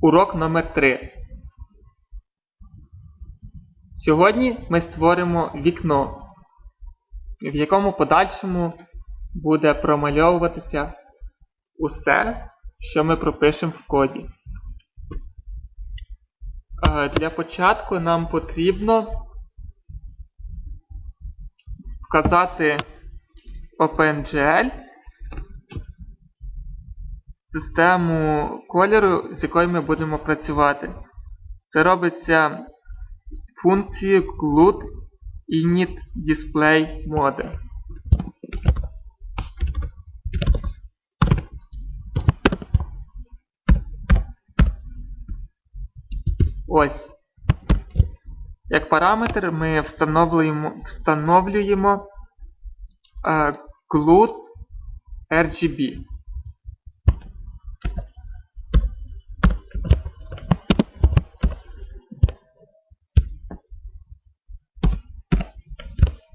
Урок номер 3 Сьогодні ми створимо вікно, в якому подальшому буде промальовуватися усе, що ми пропишемо в коді. Е, Для початку нам потрібно вказати OpenGL систему кольору, з якою ми будемо працювати. Це робиться функцією glut init display mode. Ось. Як параметр ми встановлюємо, встановлюємо е, glut RGB.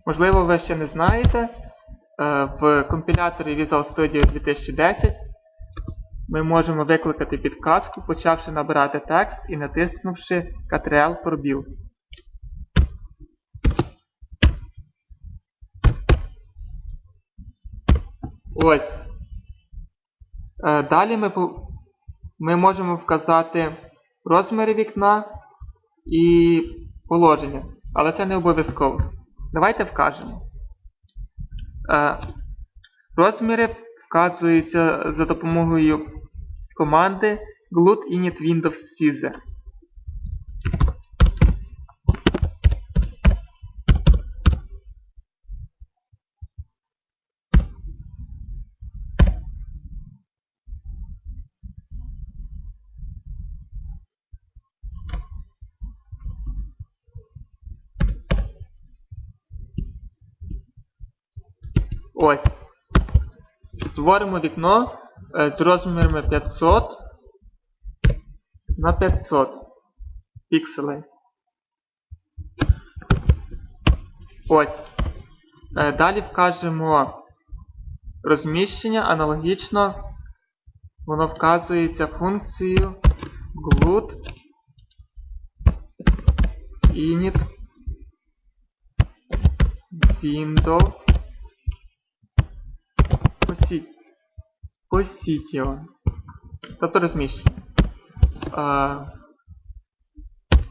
Можливо, ви ще не знаєте, е, в компіляторі Visual Studio 2010 ми можемо викликати підказку, почавши набирати текст і натиснувши Ctrl пробіл. Ось. Е, Далі ми, ми можемо вказати розміри вікна і положення, але це не обов'язково. Давайте вкажемо. Е, Розміри вказуються за допомогою команди glut init windows size. Ось. Створимо вікно е, з розмірами 500 на 500 пікселей. Ось. Е, Далі вкажемо розміщення, аналогічно воно вказується функцією glut init window Посі... Position. Тобто розміщення.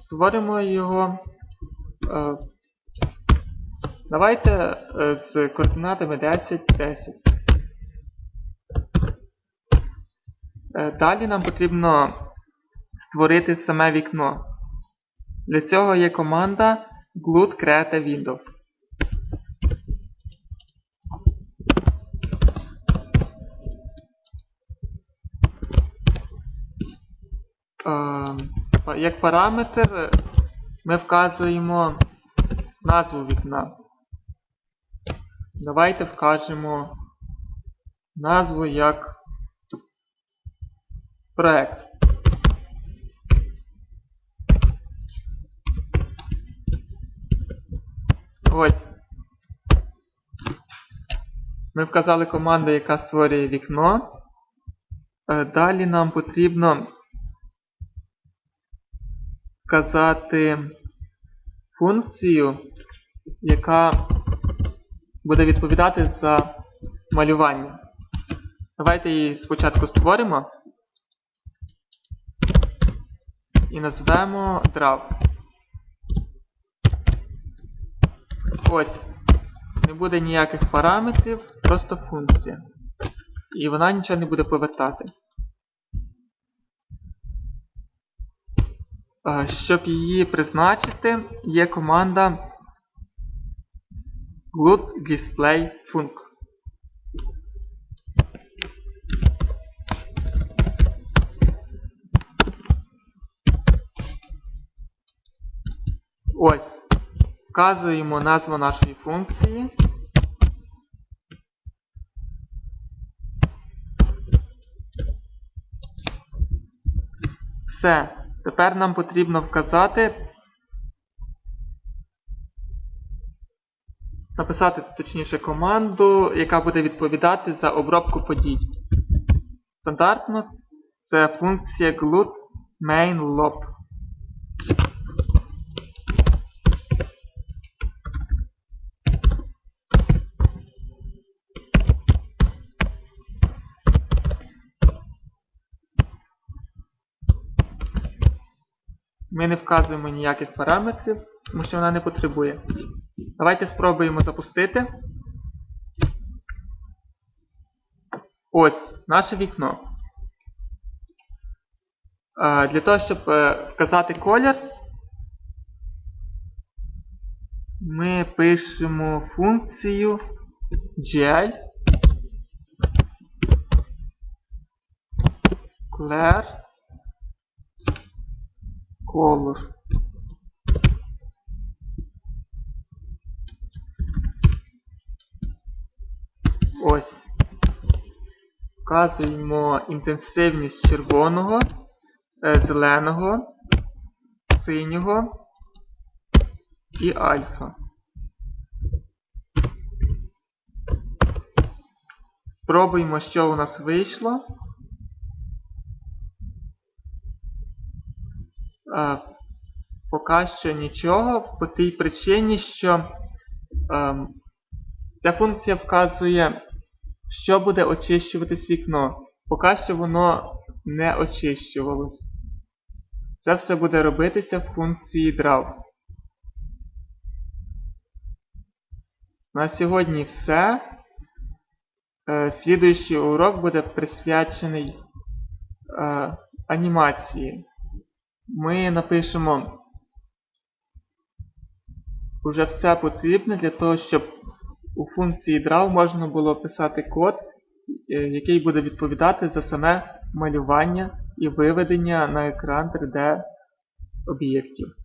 Створимо його. Давайте з координатами 10, 10. Е, Далі нам потрібно створити саме вікно. Для цього є команда glut create window. Е, па- Як параметр ми вказуємо назву вікна. Давайте вкажемо назву як проект. Ось. Ми вказали команду, яка створює вікно. Е, Далі нам потрібно вказати функцію, яка буде відповідати за малювання. Давайте її спочатку створимо і назвемо draw. Ось. Не буде ніяких параметрів, просто функція. І вона нічого не буде повертати. Щоб її призначити, є команда glut display func. Ось. Вказуємо назву нашої функції. Все. Тепер нам потрібно вказати, написати точніше команду, яка буде відповідати за обробку подій. Стандартно це функція glut main lob. Ми не вказуємо ніяких параметрів, тому що вона не потребує. Давайте спробуємо запустити. Ось наше вікно. Е, Для того, щоб е, вказати колір, ми пишемо функцію gl clear color. Ось. Вказуємо інтенсивність червоного, е, зеленого, синього і альфа. Спробуємо, що у нас вийшло. Поки що нічого, по тій причині, що ем, ця функція вказує, що буде очищуватись вікно. Поки що воно не очищувалось. Це все буде робитися в функції draw. На сьогодні все. Е, Слідуючий урок буде присвячений е, анімації. Ми напишемо вже все потрібне для того, щоб у функції draw можна було писати код, е, який буде відповідати за саме малювання і виведення на екран 3D об'єктів.